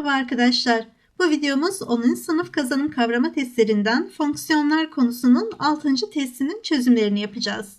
Merhaba arkadaşlar. Bu videomuz 10. sınıf kazanım kavrama testlerinden fonksiyonlar konusunun 6. testinin çözümlerini yapacağız.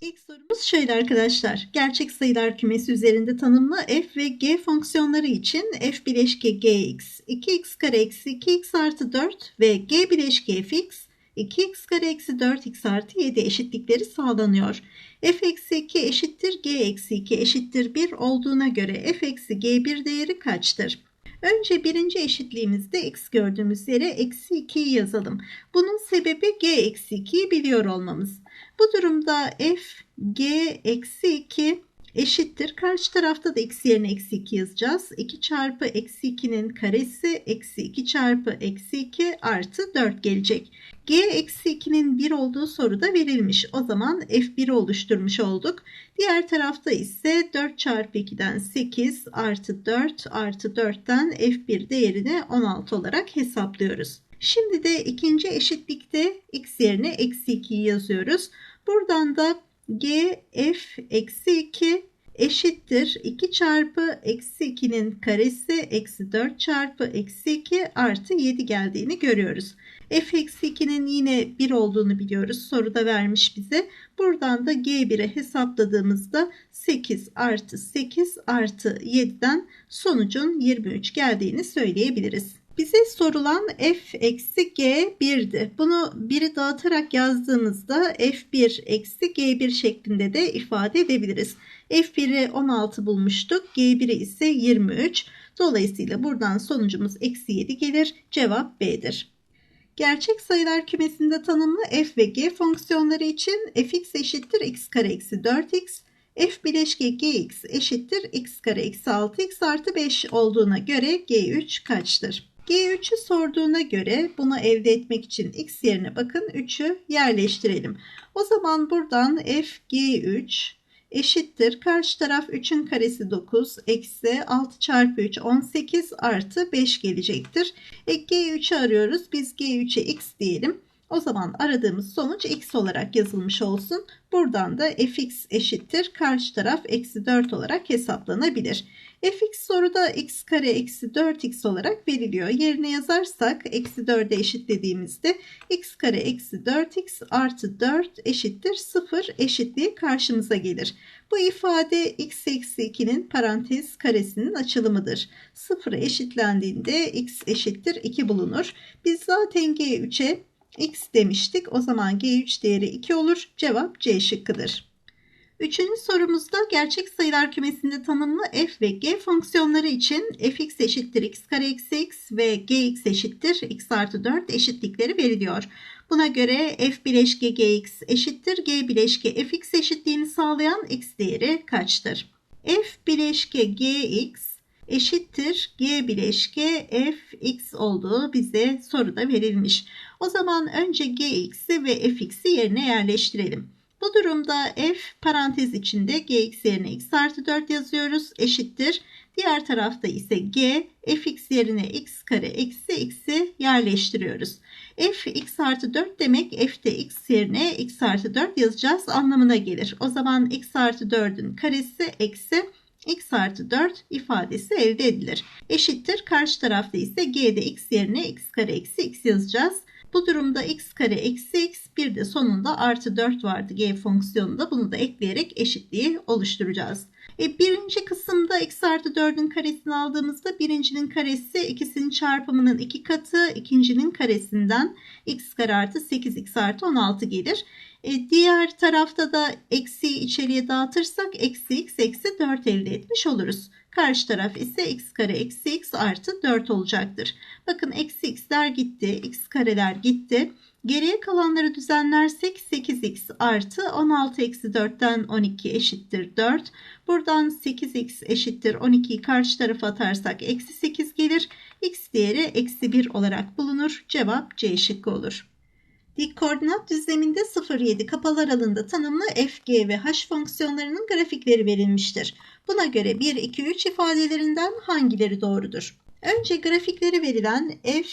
İlk sorumuz şöyle arkadaşlar. Gerçek sayılar kümesi üzerinde tanımlı f ve g fonksiyonları için f bileşke gx 2x kare eksi 2x artı 4 ve g bileşke fx 2x kare eksi 4x artı 7 eşitlikleri sağlanıyor. f eksi 2 eşittir g eksi 2 eşittir 1 olduğuna göre f eksi g1 değeri kaçtır? Önce birinci eşitliğimizde x gördüğümüz yere eksi 2'yi yazalım. Bunun sebebi g eksi 2'yi biliyor olmamız. Bu durumda f g eksi 2 eşittir. Karşı tarafta da x yerine eksi 2 yazacağız. 2 çarpı eksi 2'nin karesi eksi 2 çarpı eksi 2 artı 4 gelecek. g eksi 2'nin 1 olduğu soruda verilmiş. O zaman f1'i oluşturmuş olduk. Diğer tarafta ise 4 çarpı 2'den 8 artı 4 artı 4'ten f1 değerini 16 olarak hesaplıyoruz. Şimdi de ikinci eşitlikte x yerine eksi 2'yi yazıyoruz. Buradan da g f eksi 2 eşittir 2 çarpı eksi 2'nin karesi eksi 4 çarpı eksi 2 artı 7 geldiğini görüyoruz. f eksi 2'nin yine 1 olduğunu biliyoruz. Soruda vermiş bize. Buradan da g1'e hesapladığımızda 8 artı 8 artı 7'den sonucun 23 geldiğini söyleyebiliriz. Bize sorulan f eksi g 1'di. Bunu 1'i dağıtarak yazdığımızda f1 eksi g1 şeklinde de ifade edebiliriz. F1'i 16 bulmuştuk. g1'i ise 23. Dolayısıyla buradan sonucumuz eksi 7 gelir. Cevap B'dir. Gerçek sayılar kümesinde tanımlı f ve g fonksiyonları için fx eşittir x kare eksi 4x, f bileşke gx eşittir x kare eksi 6x artı 5 olduğuna göre g3 kaçtır? G3'ü sorduğuna göre bunu elde etmek için x yerine bakın 3'ü yerleştirelim. O zaman buradan f g3 eşittir. Karşı taraf 3'ün karesi 9 eksi 6 çarpı 3 18 artı 5 gelecektir. E, G3'ü arıyoruz. Biz G3'e x diyelim. O zaman aradığımız sonuç x olarak yazılmış olsun. Buradan da fx eşittir. Karşı taraf eksi 4 olarak hesaplanabilir fx soruda x kare eksi 4x olarak veriliyor. Yerine yazarsak eksi 4'e eşitlediğimizde x kare eksi 4x artı 4 eşittir 0 eşitliği karşımıza gelir. Bu ifade x eksi 2'nin parantez karesinin açılımıdır. 0'a eşitlendiğinde x eşittir 2 bulunur. Biz zaten g3'e x demiştik. O zaman g3 değeri 2 olur. Cevap C şıkkıdır. Üçüncü sorumuzda gerçek sayılar kümesinde tanımlı f ve g fonksiyonları için fx eşittir x kare eksi x ve gx eşittir x artı 4 eşitlikleri veriliyor. Buna göre f bileşke gx eşittir g bileşke fx eşitliğini sağlayan x değeri kaçtır? f bileşke gx eşittir g bileşke fx olduğu bize soruda verilmiş. O zaman önce gx'i ve fx'i yerine yerleştirelim. Bu durumda f parantez içinde gx yerine x artı 4 yazıyoruz. Eşittir. Diğer tarafta ise g fx yerine x kare eksi x'i yerleştiriyoruz. f x artı 4 demek f'te x yerine x artı 4 yazacağız anlamına gelir. O zaman x artı 4'ün karesi eksi x artı 4 ifadesi elde edilir. Eşittir. Karşı tarafta ise g'de x yerine x kare eksi x yazacağız. Bu durumda x kare eksi x bir de sonunda artı 4 vardı g fonksiyonunda. Bunu da ekleyerek eşitliği oluşturacağız. E, birinci kısımda x artı 4'ün karesini aldığımızda birincinin karesi ikisinin çarpımının iki katı ikincinin karesinden x kare artı 8x artı 16 gelir. E, diğer tarafta da eksiyi içeriye dağıtırsak eksi x eksi 4 elde etmiş oluruz. Karşı taraf ise x kare eksi x artı 4 olacaktır. Bakın eksi x'ler gitti. x kareler gitti. Geriye kalanları düzenlersek 8x artı 16 eksi 4'ten 12 eşittir 4. Buradan 8x eşittir 12'yi karşı tarafa atarsak eksi 8 gelir. x değeri eksi 1 olarak bulunur. Cevap C şıkkı olur. Dik koordinat düzleminde 0,7 kapalı aralığında tanımlı f, g ve h fonksiyonlarının grafikleri verilmiştir. Buna göre 1, 2, 3 ifadelerinden hangileri doğrudur? Önce grafikleri verilen f,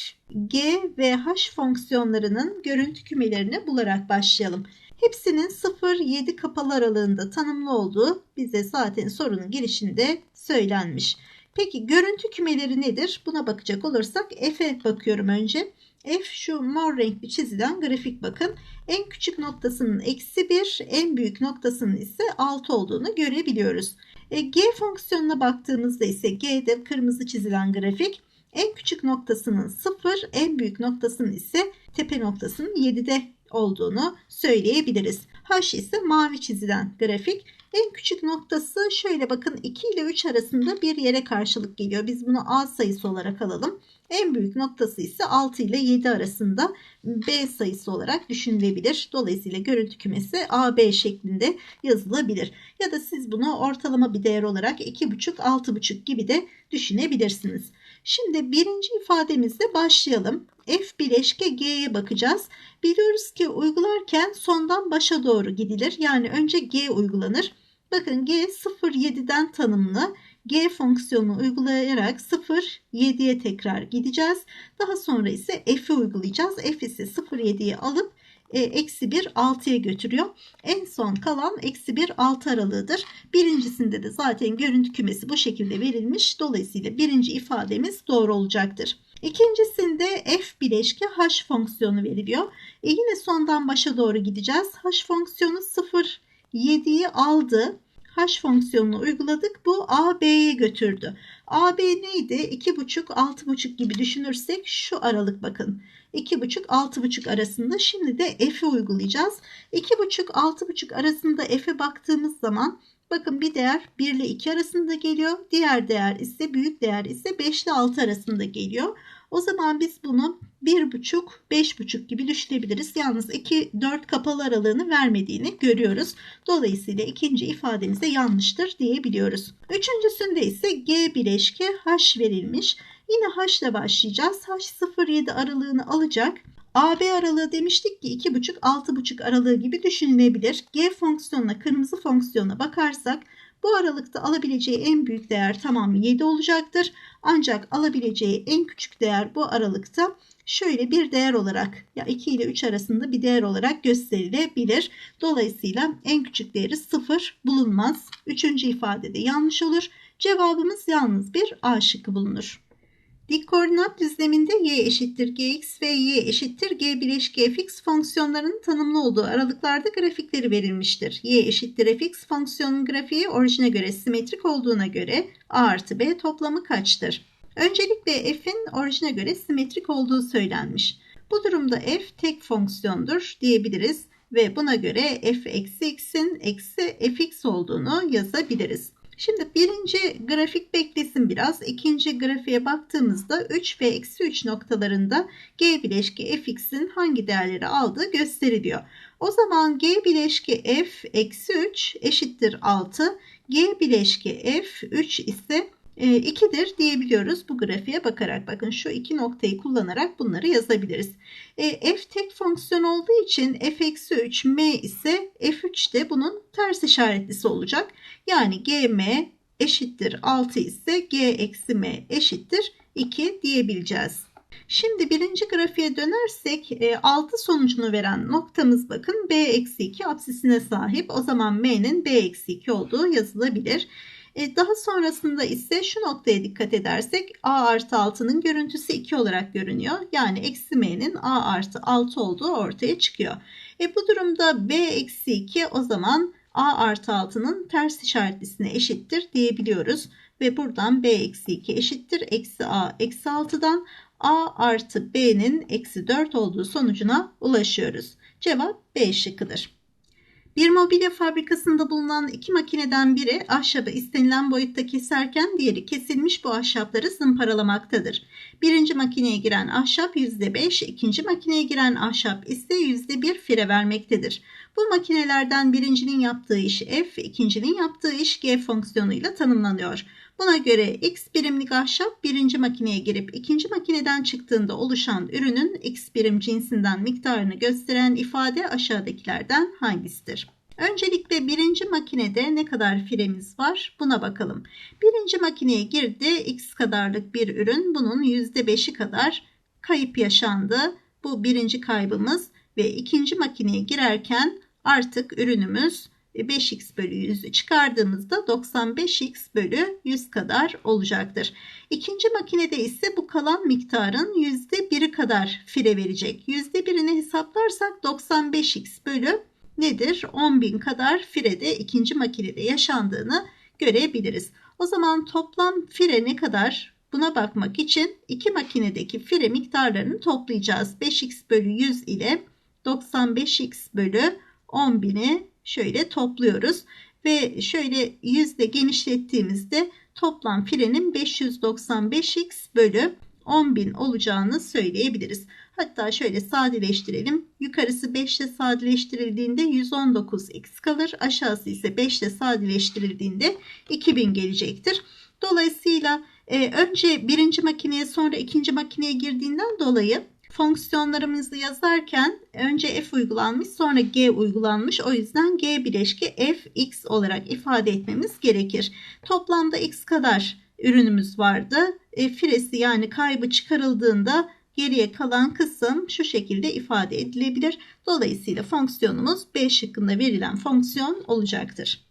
g ve h fonksiyonlarının görüntü kümelerini bularak başlayalım. Hepsinin 0-7 kapalı aralığında tanımlı olduğu bize zaten sorunun girişinde söylenmiş. Peki görüntü kümeleri nedir? Buna bakacak olursak F'e bakıyorum önce. F şu mor renkli çizilen grafik bakın. En küçük noktasının eksi 1, en büyük noktasının ise 6 olduğunu görebiliyoruz. E, G fonksiyonuna baktığımızda ise G'de kırmızı çizilen grafik. En küçük noktasının 0, en büyük noktasının ise tepe noktasının 7'de olduğunu söyleyebiliriz. H ise mavi çizilen grafik. En küçük noktası şöyle bakın 2 ile 3 arasında bir yere karşılık geliyor. Biz bunu A sayısı olarak alalım. En büyük noktası ise 6 ile 7 arasında B sayısı olarak düşünülebilir. Dolayısıyla görüntü kümesi AB şeklinde yazılabilir. Ya da siz bunu ortalama bir değer olarak 2,5 6,5 gibi de düşünebilirsiniz. Şimdi birinci ifademizle başlayalım. F bileşke G'ye bakacağız. Biliyoruz ki uygularken sondan başa doğru gidilir. Yani önce G uygulanır. Bakın G 0,7'den tanımlı. G fonksiyonunu uygulayarak 0, 7'ye tekrar gideceğiz. Daha sonra ise F'i uygulayacağız. F ise 0,7'yi alıp e, eksi 1 6'ya götürüyor. En son kalan eksi 1 6 aralığıdır. Birincisinde de zaten görüntü kümesi bu şekilde verilmiş. Dolayısıyla birinci ifademiz doğru olacaktır. İkincisinde f bileşke h fonksiyonu veriliyor. E yine sondan başa doğru gideceğiz. h fonksiyonu 0, 7'yi aldı h fonksiyonunu uyguladık. Bu a b'ye götürdü. a b neydi? 2,5 6,5 gibi düşünürsek şu aralık bakın. 2,5 6,5 arasında şimdi de f'i uygulayacağız. 2,5 6,5 arasında f'e baktığımız zaman bakın bir değer 1 ile 2 arasında geliyor. Diğer değer ise büyük değer ise 5 ile 6 arasında geliyor. O zaman biz bunu 1,5 5,5 gibi düşünebiliriz. Yalnız 2 4 kapalı aralığını vermediğini görüyoruz. Dolayısıyla ikinci ifademize yanlıştır diyebiliyoruz. Üçüncüsünde ise G bileşke H verilmiş. Yine H ile başlayacağız. H 0,7 aralığını alacak. AB aralığı demiştik ki 2,5 6,5 aralığı gibi düşünülebilir. G fonksiyonuna kırmızı fonksiyona bakarsak bu aralıkta alabileceği en büyük değer tamamı 7 olacaktır. Ancak alabileceği en küçük değer bu aralıkta şöyle bir değer olarak ya 2 ile 3 arasında bir değer olarak gösterilebilir. Dolayısıyla en küçük değeri 0 bulunmaz. Üçüncü ifadede yanlış olur. Cevabımız yalnız bir A şıkkı bulunur. Dik koordinat düzleminde y eşittir gx ve y eşittir g bileşke fx fonksiyonlarının tanımlı olduğu aralıklarda grafikleri verilmiştir. y eşittir fx fonksiyonun grafiği orijine göre simetrik olduğuna göre a artı b toplamı kaçtır? Öncelikle f'in orijine göre simetrik olduğu söylenmiş. Bu durumda f tek fonksiyondur diyebiliriz ve buna göre f eksi x'in eksi fx olduğunu yazabiliriz. Şimdi birinci grafik beklesin biraz. İkinci grafiğe baktığımızda 3 ve eksi 3 noktalarında G bileşki fx'in hangi değerleri aldığı gösteriliyor. O zaman G bileşki f eksi 3 eşittir 6. G bileşki f 3 ise 2'dir e, diyebiliyoruz bu grafiğe bakarak. Bakın şu iki noktayı kullanarak bunları yazabiliriz. E, f tek fonksiyon olduğu için f eksi 3 m ise f3 de bunun ters işaretlisi olacak. Yani gm eşittir 6 ise g eksi m eşittir 2 diyebileceğiz. Şimdi birinci grafiğe dönersek 6 e, sonucunu veren noktamız bakın b eksi 2 apsisine sahip. O zaman m'nin b eksi 2 olduğu yazılabilir. E, daha sonrasında ise şu noktaya dikkat edersek a artı 6'nın görüntüsü 2 olarak görünüyor. Yani eksi m'nin a artı 6 olduğu ortaya çıkıyor. E, bu durumda b eksi 2 o zaman a artı 6'nın ters işaretlisine eşittir diyebiliyoruz. Ve buradan b eksi 2 eşittir eksi a eksi 6'dan a artı b'nin eksi 4 olduğu sonucuna ulaşıyoruz. Cevap B şıkkıdır. Bir mobilya fabrikasında bulunan iki makineden biri ahşabı istenilen boyutta keserken diğeri kesilmiş bu ahşapları zımparalamaktadır. Birinci makineye giren ahşap %5, ikinci makineye giren ahşap ise %1 fire vermektedir. Bu makinelerden birincinin yaptığı iş F, ikincinin yaptığı iş G fonksiyonuyla tanımlanıyor. Buna göre X birimlik ahşap birinci makineye girip ikinci makineden çıktığında oluşan ürünün X birim cinsinden miktarını gösteren ifade aşağıdakilerden hangisidir? Öncelikle birinci makinede ne kadar firemiz var buna bakalım. Birinci makineye girdi X kadarlık bir ürün bunun %5'i kadar kayıp yaşandı. Bu birinci kaybımız ve ikinci makineye girerken artık ürünümüz 5x bölü 100'ü çıkardığımızda 95x bölü 100 kadar olacaktır. İkinci makinede ise bu kalan miktarın %1'i kadar fire verecek. %1'ini hesaplarsak 95x bölü nedir? 10.000 kadar firede ikinci makinede yaşandığını görebiliriz. O zaman toplam fire ne kadar? Buna bakmak için iki makinedeki fire miktarlarını toplayacağız. 5x bölü 100 ile 95x bölü 10.000'i şöyle topluyoruz. Ve şöyle yüzde genişlettiğimizde toplam firenin 595x bölü 10.000 olacağını söyleyebiliriz. Hatta şöyle sadeleştirelim. Yukarısı 5 ile sadeleştirildiğinde 119x kalır. Aşağısı ise 5 ile sadeleştirildiğinde 2000 gelecektir. Dolayısıyla e, önce birinci makineye sonra ikinci makineye girdiğinden dolayı fonksiyonlarımızı yazarken önce f uygulanmış sonra g uygulanmış. O yüzden g bileşki f x olarak ifade etmemiz gerekir. Toplamda x kadar ürünümüz vardı. E, firesi yani kaybı çıkarıldığında geriye kalan kısım şu şekilde ifade edilebilir. Dolayısıyla fonksiyonumuz B şıkkında verilen fonksiyon olacaktır.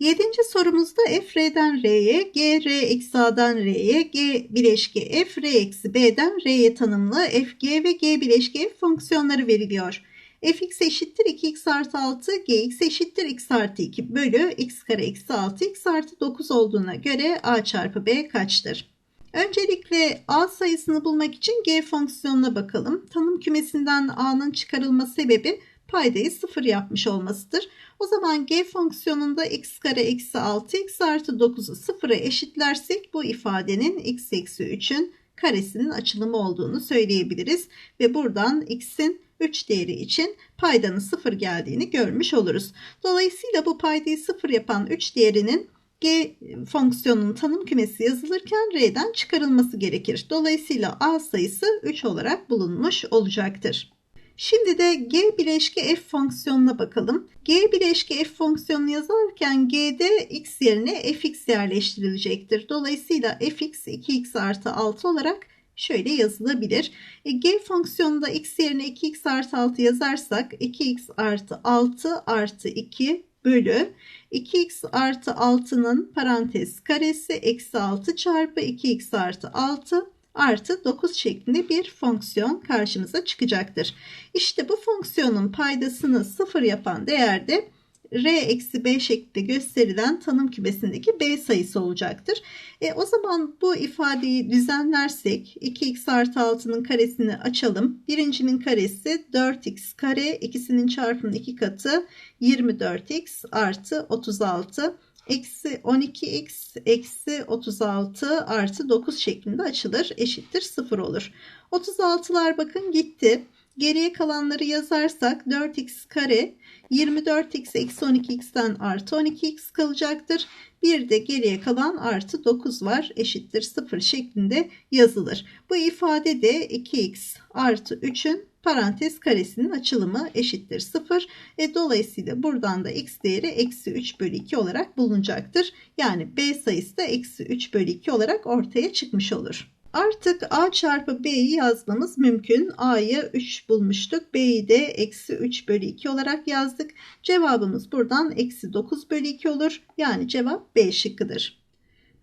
Yedinci sorumuzda f r'den r'ye, g r eksi a'dan r'ye, g bileşki f r eksi b'den r'ye tanımlı f g ve g bileşki f fonksiyonları veriliyor. fx eşittir 2x artı 6, gx eşittir x artı 2 bölü x kare eksi 6, x artı 9 olduğuna göre a çarpı b kaçtır? Öncelikle a sayısını bulmak için g fonksiyonuna bakalım. Tanım kümesinden a'nın çıkarılma sebebi paydayı sıfır yapmış olmasıdır. O zaman g fonksiyonunda x kare eksi 6 x artı 9'u sıfıra eşitlersek bu ifadenin x eksi 3'ün karesinin açılımı olduğunu söyleyebiliriz. Ve buradan x'in 3 değeri için paydanın sıfır geldiğini görmüş oluruz. Dolayısıyla bu paydayı sıfır yapan 3 değerinin G fonksiyonunun tanım kümesi yazılırken R'den çıkarılması gerekir. Dolayısıyla A sayısı 3 olarak bulunmuş olacaktır. Şimdi de G bileşki f fonksiyonuna bakalım. G bileşki f fonksiyonunu yazarken G'de x yerine fx yerleştirilecektir. Dolayısıyla fx 2x artı 6 olarak şöyle yazılabilir. E, G fonksiyonunda x yerine 2x artı 6 yazarsak 2x artı 6 artı 2 bölü 2x artı 6'nın parantez karesi eksi 6 çarpı 2x artı 6 artı 9 şeklinde bir fonksiyon karşımıza çıkacaktır. İşte bu fonksiyonun paydasını sıfır yapan değerde r eksi b şeklinde gösterilen tanım kümesindeki b sayısı olacaktır. E, o zaman bu ifadeyi düzenlersek 2x artı 6'nın karesini açalım. Birincinin karesi 4x kare ikisinin çarpımının iki katı 24x artı 36 eksi 12x eksi 36 artı 9 şeklinde açılır. Eşittir 0 olur. 36'lar bakın gitti. Geriye kalanları yazarsak 4x kare 24x eksi 12x'ten artı 12x kalacaktır. Bir de geriye kalan artı 9 var eşittir 0 şeklinde yazılır. Bu ifade de 2x artı 3'ün parantez karesinin açılımı eşittir 0. E, dolayısıyla buradan da x değeri eksi 3 bölü 2 olarak bulunacaktır. Yani b sayısı da eksi 3 bölü 2 olarak ortaya çıkmış olur. Artık a çarpı b'yi yazmamız mümkün. a'yı 3 bulmuştuk. b'yi de eksi 3 bölü 2 olarak yazdık. Cevabımız buradan eksi 9 bölü 2 olur. Yani cevap b şıkkıdır.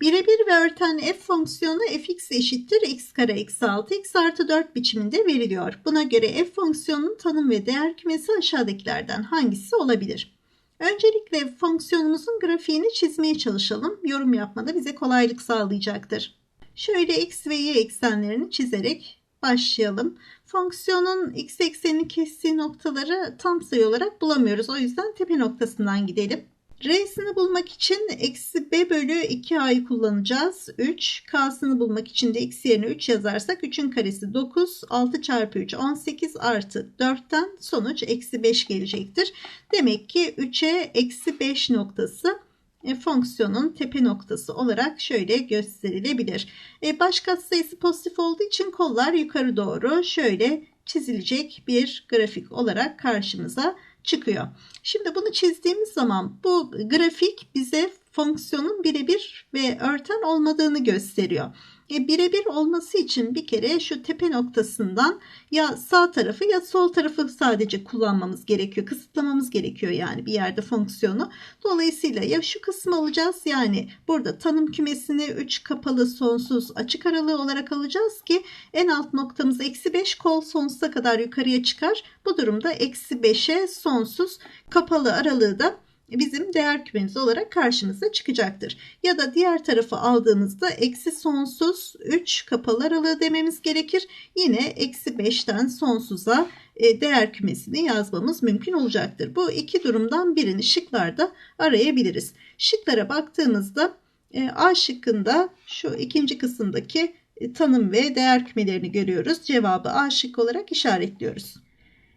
Birebir ve örten f fonksiyonu fx eşittir x kare eksi 6 x artı 4 biçiminde veriliyor. Buna göre f fonksiyonunun tanım ve değer kümesi aşağıdakilerden hangisi olabilir? Öncelikle fonksiyonumuzun grafiğini çizmeye çalışalım. Yorum yapmada bize kolaylık sağlayacaktır. Şöyle x ve y eksenlerini çizerek başlayalım. Fonksiyonun x eksenini kestiği noktaları tam sayı olarak bulamıyoruz. O yüzden tepe noktasından gidelim. R'sini bulmak için eksi b bölü 2a'yı kullanacağız. 3. K'sını bulmak için de x yerine 3 yazarsak 3'ün karesi 9. 6 çarpı 3 18 artı 4'ten sonuç eksi 5 gelecektir. Demek ki 3'e eksi 5 noktası e, fonksiyonun tepe noktası olarak şöyle gösterilebilir. E, baş katsayısı pozitif olduğu için kollar yukarı doğru şöyle çizilecek bir grafik olarak karşımıza çıkıyor. Şimdi bunu çizdiğimiz zaman bu grafik bize fonksiyonun birebir ve örten olmadığını gösteriyor. E, birebir olması için bir kere şu tepe noktasından ya sağ tarafı ya sol tarafı sadece kullanmamız gerekiyor. Kısıtlamamız gerekiyor yani bir yerde fonksiyonu. Dolayısıyla ya şu kısmı alacağız yani burada tanım kümesini 3 kapalı sonsuz açık aralığı olarak alacağız ki en alt noktamız eksi 5 kol sonsuza kadar yukarıya çıkar. Bu durumda eksi 5'e sonsuz kapalı aralığı da bizim değer kümemiz olarak karşımıza çıkacaktır. Ya da diğer tarafı aldığımızda eksi sonsuz 3 kapalı aralığı dememiz gerekir. Yine eksi 5'ten sonsuza e, değer kümesini yazmamız mümkün olacaktır. Bu iki durumdan birini şıklarda arayabiliriz. Şıklara baktığımızda e, A şıkkında şu ikinci kısımdaki e, tanım ve değer kümelerini görüyoruz. Cevabı A şık olarak işaretliyoruz.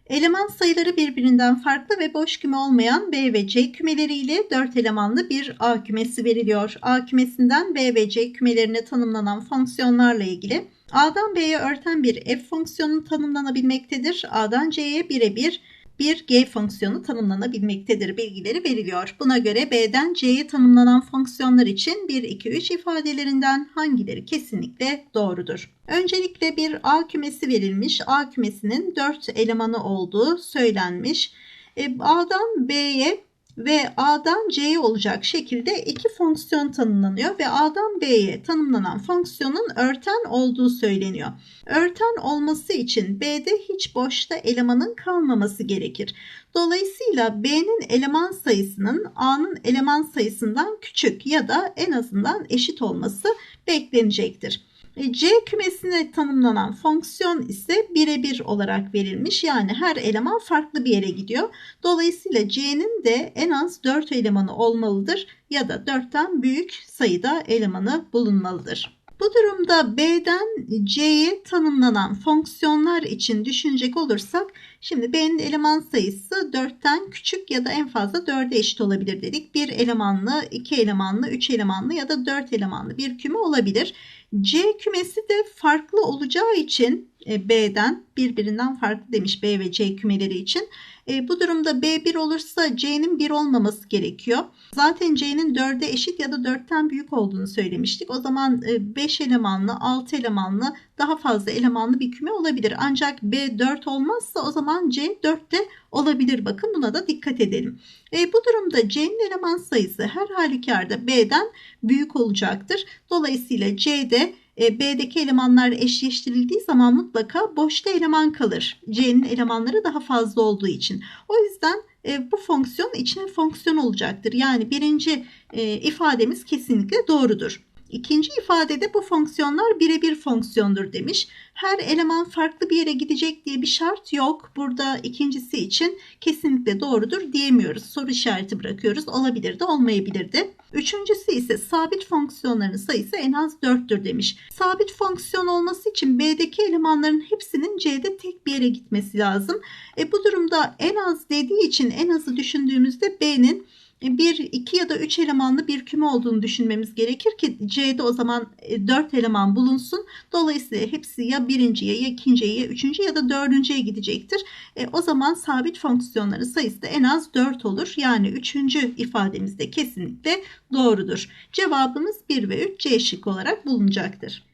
Eleman sayıları birbirinden farklı ve boş küme olmayan B ve C kümeleri ile 4 elemanlı bir A kümesi veriliyor. A kümesinden B ve C kümelerine tanımlanan fonksiyonlarla ilgili A'dan B'ye örten bir f fonksiyonu tanımlanabilmektedir. A'dan C'ye birebir bir g fonksiyonu tanımlanabilmektedir bilgileri veriliyor. Buna göre B'den C'ye tanımlanan fonksiyonlar için 1, 2, 3 ifadelerinden hangileri kesinlikle doğrudur? Öncelikle bir A kümesi verilmiş. A kümesinin 4 elemanı olduğu söylenmiş. E, A'dan B'ye ve A'dan C'ye olacak şekilde iki fonksiyon tanımlanıyor ve A'dan B'ye tanımlanan fonksiyonun örten olduğu söyleniyor. Örten olması için B'de hiç boşta elemanın kalmaması gerekir. Dolayısıyla B'nin eleman sayısının A'nın eleman sayısından küçük ya da en azından eşit olması beklenecektir. E, C kümesine tanımlanan fonksiyon ise birebir olarak verilmiş. Yani her eleman farklı bir yere gidiyor. Dolayısıyla C'nin de en az 4 elemanı olmalıdır ya da 4'ten büyük sayıda elemanı bulunmalıdır. Bu durumda B'den C'ye tanımlanan fonksiyonlar için düşünecek olursak şimdi B'nin eleman sayısı 4'ten küçük ya da en fazla 4'e eşit olabilir dedik. 1 elemanlı, 2 elemanlı, 3 elemanlı ya da 4 elemanlı bir küme olabilir. C kümesi de farklı olacağı için e, B'den birbirinden farklı demiş B ve C kümeleri için. E, bu durumda B1 olursa C'nin 1 olmaması gerekiyor. Zaten C'nin 4'e eşit ya da 4'ten büyük olduğunu söylemiştik. O zaman 5 e, elemanlı, 6 elemanlı, daha fazla elemanlı bir küme olabilir. Ancak B 4 olmazsa o zaman C 4 de olabilir. Bakın buna da dikkat edelim. E, bu durumda C'nin eleman sayısı her halükarda B'den büyük olacaktır. Dolayısıyla C'de B'deki elemanlar eşleştirildiği zaman mutlaka boşta eleman kalır. C'nin elemanları daha fazla olduğu için. O yüzden e, bu fonksiyon içine fonksiyon olacaktır. Yani birinci e, ifademiz kesinlikle doğrudur. İkinci ifadede bu fonksiyonlar birebir fonksiyondur demiş. Her eleman farklı bir yere gidecek diye bir şart yok. Burada ikincisi için kesinlikle doğrudur diyemiyoruz. Soru işareti bırakıyoruz. Olabilir de olmayabilir de. Üçüncüsü ise sabit fonksiyonların sayısı en az 4'tür demiş. Sabit fonksiyon olması için B'deki elemanların hepsinin C'de tek bir yere gitmesi lazım. E bu durumda en az dediği için en azı düşündüğümüzde B'nin bir, iki ya da üç elemanlı bir küme olduğunu düşünmemiz gerekir ki C'de o zaman e, dört eleman bulunsun. Dolayısıyla hepsi ya birinciye ya ikinciye ya üçüncü ya da dördüncüye gidecektir. E, o zaman sabit fonksiyonların sayısı da en az 4 olur. Yani üçüncü ifademizde kesinlikle doğrudur. Cevabımız 1 ve 3 C şık olarak bulunacaktır.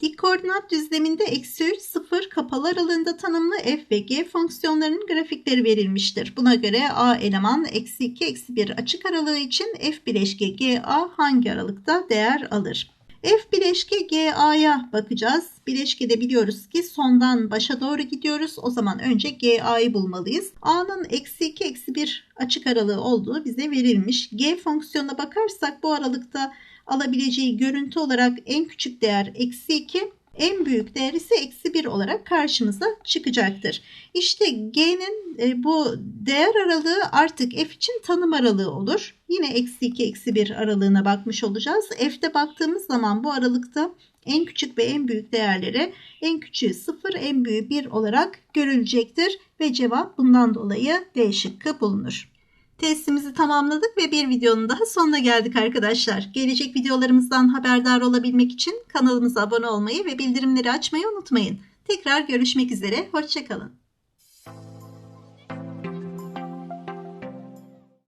Dik koordinat düzleminde eksi 3, 0 kapalı aralığında tanımlı f ve g fonksiyonlarının grafikleri verilmiştir. Buna göre a eleman eksi 2, eksi 1 açık aralığı için f bileşke ga hangi aralıkta değer alır? F bileşke GA'ya bakacağız. Bileşkede biliyoruz ki sondan başa doğru gidiyoruz. O zaman önce GA'yı bulmalıyız. A'nın eksi 2 eksi 1 açık aralığı olduğu bize verilmiş. G fonksiyonuna bakarsak bu aralıkta alabileceği görüntü olarak en küçük değer eksi 2 en büyük değer ise eksi 1 olarak karşımıza çıkacaktır. İşte G'nin e, bu değer aralığı artık F için tanım aralığı olur. Yine eksi 2 eksi 1 aralığına bakmış olacağız. F'de baktığımız zaman bu aralıkta en küçük ve en büyük değerleri en küçüğü 0 en büyüğü 1 olarak görülecektir. Ve cevap bundan dolayı D şıkkı bulunur. Testimizi tamamladık ve bir videonun daha sonuna geldik arkadaşlar. Gelecek videolarımızdan haberdar olabilmek için kanalımıza abone olmayı ve bildirimleri açmayı unutmayın. Tekrar görüşmek üzere, hoşçakalın.